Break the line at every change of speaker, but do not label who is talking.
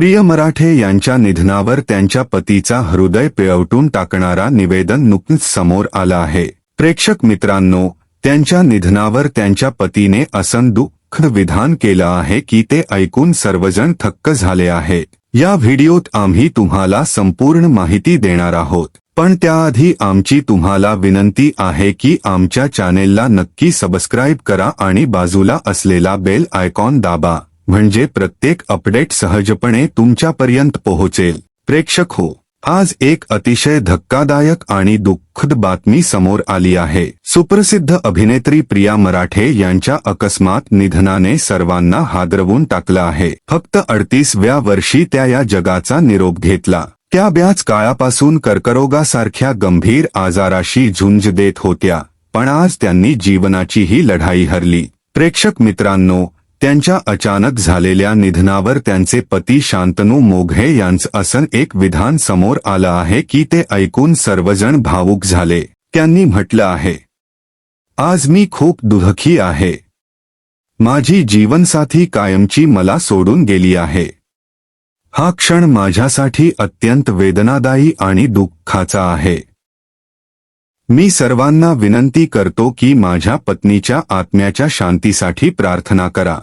प्रिय मराठे यांच्या निधनावर त्यांच्या पतीचा हृदय पिळवटून टाकणारा निवेदन नुकतीच समोर आला आहे. प्रेक्षक मित्रांनो त्यांच्या निधनावर त्यांच्या पतीने असं दुःख विधान केलं आहे की ते ऐकून सर्वजण थक्क झाले आहे. या व्हिडिओत आम्ही तुम्हाला संपूर्ण माहिती देणार आहोत. पण त्याआधी आमची तुम्हाला विनंती आहे की आमच्या चॅनेलला नक्की सबस्क्राईब करा आणि बाजूला असलेला बेल आयकॉन दाबा. म्हणजे प्रत्येक अपडेट सहजपणे तुमच्यापर्यंत पोहोचेल. प्रेक्षक हो आज एक अतिशय धक्कादायक आणि दुःखद बातमी समोर आली आहे. सुप्रसिद्ध अभिनेत्री प्रिया मराठे यांच्या अकस्मात निधनाने सर्वांना हादरवून टाकलं आहे. फक्त अडतीसव्या वर्षी त्या या जगाचा निरोप घेतला. त्या ब्याच काळापासून कर्करोगासारख्या गंभीर आजाराशी झुंज देत होत्या पण आज त्यांनी जीवनाची ही लढाई हरली. प्रेक्षक मित्रांनो त्यांच्या अचानक झालेल्या निधनावर त्यांचे पती शांतनू मोघे यांचं असं एक विधान समोर आलं आहे की ते ऐकून सर्वजण भावूक झाले. त्यांनी म्हटलं आहे आज मी खूप दुःखी आहे. माझी जीवनसाथी कायमची मला सोडून गेली आहे. हा क्षण माझ्यासाठी अत्यंत वेदनादायी आणि दुःखाचा आहे. मी सर्वांना विनंती करतो की माझ्या पत्नीच्या आत्म्याच्या शांतीसाठी प्रार्थना करा.